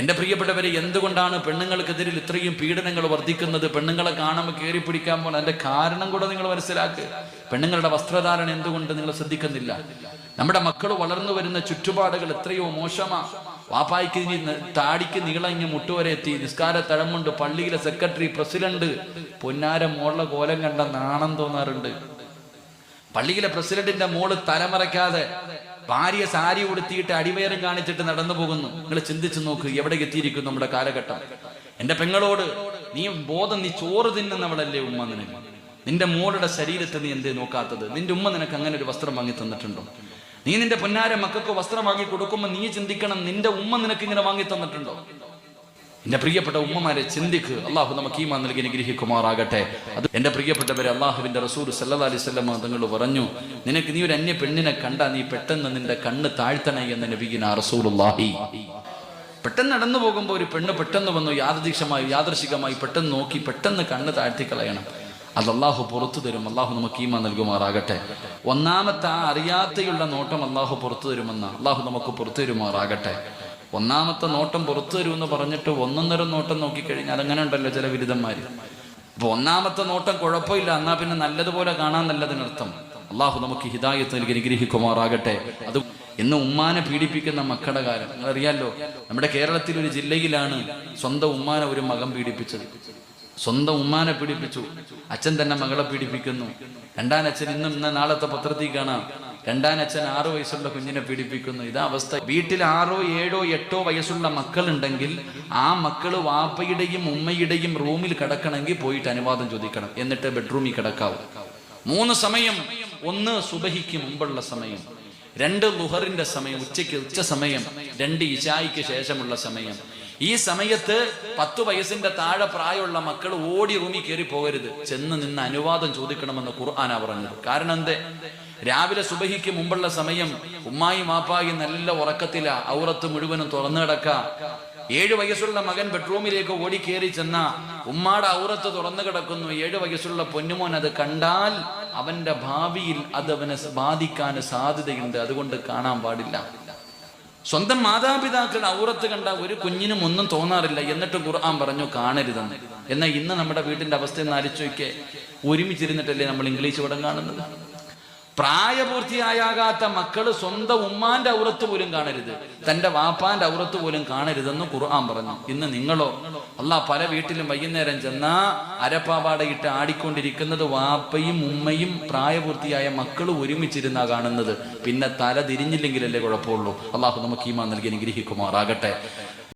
എന്റെ പ്രിയപ്പെട്ടവരെ എന്തുകൊണ്ടാണ് പെണ്ണുങ്ങൾക്കെതിരിൽ ഇത്രയും പീഡനങ്ങൾ വർദ്ധിക്കുന്നത്? പെണ്ണുങ്ങളെ കാണുമ്പോൾ കയറി പിടിക്കാൻ പോകണം അതിന്റെ കാരണം കൂടെ നിങ്ങൾ മനസ്സിലാക്കുക പെണ്ണുങ്ങളുടെ വസ്ത്രധാരണ എന്തുകൊണ്ട് നിങ്ങൾ ശ്രദ്ധിക്കുന്നില്ല? നമ്മുടെ മക്കൾ വളർന്നു വരുന്ന ചുറ്റുപാടുകൾ എത്രയോ മോശമാണ് വാപ്പായ്ക്ക് താടിക്ക് നീളങ്ങി മുട്ടുവരെ എത്തി. നിസ്കാര തഴമുണ്ട് പള്ളിയിലെ സെക്രട്ടറി പ്രസിഡന്റ്. പൊന്നാര മോളിലെ കോലം കണ്ട നാണം തോന്നാറുണ്ട്. പള്ളിയിലെ പ്രസിഡന്റിന്റെ മോൾ തലമറയ്ക്കാതെ ഭാര്യ സാരി ഉടുത്തിയിട്ട് അടിവയറും കാണിച്ചിട്ട് നടന്നു പോകുന്നു. നിങ്ങൾ ചിന്തിച്ചു നോക്ക് എവിടെ എത്തിയിരിക്കുന്നു നമ്മുടെ കാലഘട്ടം. എന്റെ പെങ്ങളോട് നീ ബോധം നീ ചോറ് തിന്നുന്നവളല്ലേ ഉമ്മ നിനക്ക്? നിന്റെ മോളുടെ ശരീരത്തെ നീ എന്തേ നോക്കാത്തത്? നിന്റെ ഉമ്മ നിനക്ക് അങ്ങനെ ഒരു വസ്ത്രം വാങ്ങി തന്നിട്ടുണ്ടോ? നീ നിന്റെ പൊന്നാര മക്കൾക്ക് വസ്ത്രം വാങ്ങി കൊടുക്കുമ്പോൾ നീ ചിന്തിക്കണം നിന്റെ ഉമ്മ നിനക്ക് ഇങ്ങനെ വാങ്ങി തന്നിട്ടുണ്ടോ? എന്റെ പ്രിയപ്പെട്ട ഉമ്മമാരെ ചിന്തിക്ക്. അള്ളാഹു നമുക്ക് ഈമാൻ നൽകി അനുഗ്രഹിക്കുമാറാകട്ടെ. അത് എന്റെ പ്രിയപ്പെട്ടവരെ അള്ളാഹുവിന്റെ റസൂർ സല്ലാ അലൈഹി സ്വല്ലമ തങ്ങൾ പറഞ്ഞു നിനക്ക് നീ ഒരു അന്യ പെണ്ണിനെ കണ്ട നീ പെട്ടെന്ന് നിന്റെ കണ്ണ് താഴ്ത്തണേ എന്ന് നബിഗിന റസൂലുള്ളാഹി. പെട്ടെന്ന് നടന്നു പോകുമ്പോൾ ഒരു പെണ്ണ് പെട്ടെന്ന് വന്നു യാദൃശമായി യാദൃശികമായി പെട്ടെന്ന് നോക്കി പെട്ടെന്ന് കണ്ണ് താഴ്ത്തി കളയണം അത് അള്ളാഹു പുറത്തു തരും. അള്ളാഹു നമുക്ക് ഈമ നൽകുമാറാകട്ടെ. ഒന്നാമത്തെ ആ അറിയാത്തയുള്ള നോട്ടം അള്ളാഹു പുറത്തു തരുമെന്ന് അള്ളാഹു നമുക്ക് പുറത്തു തരുമാറാകട്ടെ. ഒന്നാമത്തെ നോട്ടം പുറത്തു എന്ന് പറഞ്ഞിട്ട് ഒന്നൊന്നര നോട്ടം നോക്കിക്കഴിഞ്ഞാൽ അതങ്ങനെ ഉണ്ടല്ലോ ചില ബിരുദന്മാര്. അപ്പൊ ഒന്നാമത്തെ നോട്ടം കുഴപ്പമില്ല എന്നാ പിന്നെ നല്ലതുപോലെ കാണാൻ നല്ലതിനർത്ഥം. അള്ളാഹു നമുക്ക് ഹിദായത്ത് നൽകി അനുഗ്രഹിക്കുമാറാകട്ടെ. അത് ഇന്ന് ഉമ്മാനെ പീഡിപ്പിക്കുന്ന മക്കളുടെ കാലം. നിങ്ങൾ അറിയാലോ നമ്മുടെ കേരളത്തിൽ ഒരു ജില്ലയിലാണ് സ്വന്തം ഉമ്മാനെ ഒരു മകൻ പീഡിപ്പിച്ചത്. സ്വന്തം ഉമ്മാനെ പീഡിപ്പിച്ചു. അച്ഛൻ തന്നെ മകളെ പീഡിപ്പിക്കുന്നു. രണ്ടാം അച്ഛൻ ഇന്നും ഇന്ന് നാളത്തെ പത്രത്തിൽ കാണാം. രണ്ടാം അച്ഛൻ ആറു വയസ്സുള്ള കുഞ്ഞിനെ പീഡിപ്പിക്കുന്നു. ഇതാ അവസ്ഥ. വീട്ടിൽ ആറോ ഏഴോ എട്ടോ വയസ്സുള്ള മക്കളുണ്ടെങ്കിൽ ആ മക്കൾ വാപ്പയുടെയും ഉമ്മയുടെയും റൂമിൽ കിടക്കണമെങ്കിൽ പോയിട്ട് അനുവാദം ചോദിക്കണം. എന്നിട്ട് ബെഡ്റൂമിൽ കിടക്കാവും. മൂന്ന് സമയം. ഒന്ന് സുബഹിക്ക് മുമ്പുള്ള സമയം. രണ്ട് ലുഹറിന്റെ സമയം. ഉച്ചയ്ക്ക് ഉച്ച സമയം. രണ്ട് ഇശായിക്ക് ശേഷമുള്ള സമയം. ഈ സമയത്ത് പത്തു വയസ്സിന്റെ താഴെ പ്രായമുള്ള മക്കൾ ഓടി റൂമിൽ കയറി പോകരുത്. ചെന്ന് നിന്ന് അനുവാദം ചോദിക്കണമെന്ന് ഖുർആാനാ പറഞ്ഞത്. കാരണം എന്തേ? രാവിലെ സുബഹിക്ക് മുമ്പുള്ള സമയം ഉമ്മായി മാപ്പായി നല്ല ഉറക്കത്തില. ഔറത്ത് മുഴുവനും തുറന്നു കിടക്ക. ഏഴു വയസ്സുള്ള മകൻ ബെഡ്റൂമിലേക്ക് ഓടി കയറി ചെന്ന ഉമ്മാടെ ഔറത്ത് തുറന്നു കിടക്കുന്നു. ഏഴു വയസ്സുള്ള പൊന്നുമോൻ അത് കണ്ടാൽ അവന്റെ ഭാവിയിൽ അത് അവനെ ബാധിക്കാൻ സാധ്യതയുണ്ട്. അതുകൊണ്ട് കാണാൻ പാടില്ല. സ്വന്തം മാതാപിതാക്കളുടെ ഔറത്ത് കണ്ട ഒരു കുഞ്ഞിനും ഒന്നും തോന്നാറില്ല. എന്നിട്ട് ഖുർആൻ പറഞ്ഞു കാണരുതെന്ന്. എന്നാൽ ഇന്ന് നമ്മുടെ വീട്ടിന്റെ അവസ്ഥ എന്ന് ആലോചിച്ച് ഒരുമിച്ചിരുന്നിട്ടല്ലേ നമ്മൾ ഇംഗ്ലീഷ് പടം കാണുന്നത്? പ്രായപൂർത്തിയാകാത്ത മക്കൾ സ്വന്തം ഉമ്മാന്റെ ഔറത്ത് പോലും കാണരുത്. തന്റെ വാപ്പാന്റെ ഔറത്ത് പോലും കാണരുതെന്ന് ഖുർആൻ പറഞ്ഞു. ഇന്ന് നിങ്ങളോ അല്ല പല വീട്ടിലും വൈകുന്നേരം ചെന്നാ അരപ്പാവാടയിട്ട് ആടിക്കൊണ്ടിരിക്കുന്നത് വാപ്പയും ഉമ്മയും പ്രായപൂർത്തിയായ മക്കളും ഒരുമിച്ചിരുന്നാ കാണുന്നത്. പിന്നെ തല തിരിഞ്ഞില്ലെങ്കിലല്ലേ കുഴപ്പമുള്ളൂ. അള്ളാഹു നമുക്ക് ഈമാൻ നൽകി അനുഗ്രഹിക്കുമാറാകട്ടെ.